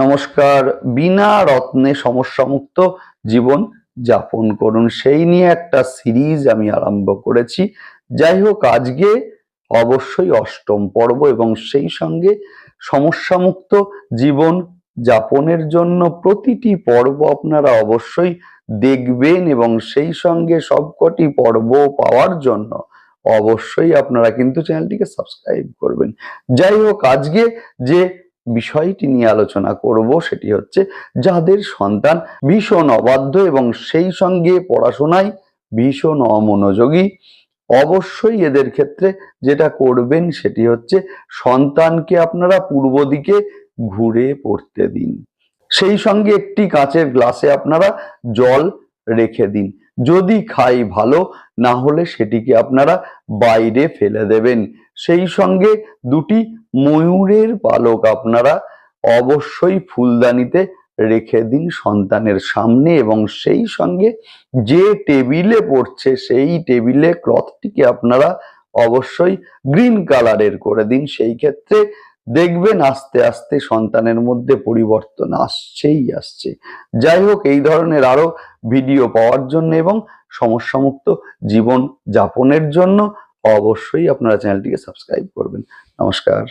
নমস্কার, বিনা রত্নে সমস্যামুক্ত জীবন যাপন করুন। সেই নিয়ে একটা সিরিজ আমি আরম্ভ করেছি। যাই হোক, আজকে অবশ্যই অষ্টম পর্ব এবং সেই সঙ্গে সমস্যামুক্ত জীবন যাপনের জন্য প্রতিটি পর্ব আপনারা অবশ্যই দেখবেন এবং সেই সঙ্গে সবকটি পর্ব পাওয়ার জন্য অবশ্যই আপনারা কিন্তু চ্যানেলটিকে সাবস্ক্রাইব করবেন। যাই হোক, আজকে যে বিষয়টি নিয়ে আলোচনা করব সেটি হচ্ছে যাদের সন্তান ভীষণ অবাধ্য এবং সেই সঙ্গে পড়াশোনায় ভীষণ অমনোযোগী, অবশ্যই এদের ক্ষেত্রে যেটা করবেন সেটি হচ্ছে সন্তানকে আপনারা পূর্ব দিকে ঘুরে পড়তে দিন। সেই সঙ্গে একটি কাঁচের গ্লাসে আপনারা জল রেখে দিন। যদি খাই ভালো, না হলে সেটিকে আপনারা বাইরে ফেলে দেবেন। সেই সঙ্গে দুটি ময়ূরের পালক আপনারা অবশ্যই ফুলদানিতে রেখে দিন সন্তানের সামনে এবং সেই সঙ্গে যে টেবিলে পড়ছে সেই টেবিলে ক্লথটিকে আপনারা অবশ্যই গ্রিন কালারের করে দিন। সেই ক্ষেত্রে দেখবেন আস্তে আস্তে সন্তানের মধ্যে পরিবর্তন আসছেই আসছে। যাই হোক, এই ধরনের আরও ভিডিও পাওয়ার জন্য এবং সমস্যামুক্ত জীবন যাপনের জন্য অবশ্যই আপনারা চ্যানেলটিকে সাবস্ক্রাইব করবেন। নমস্কার।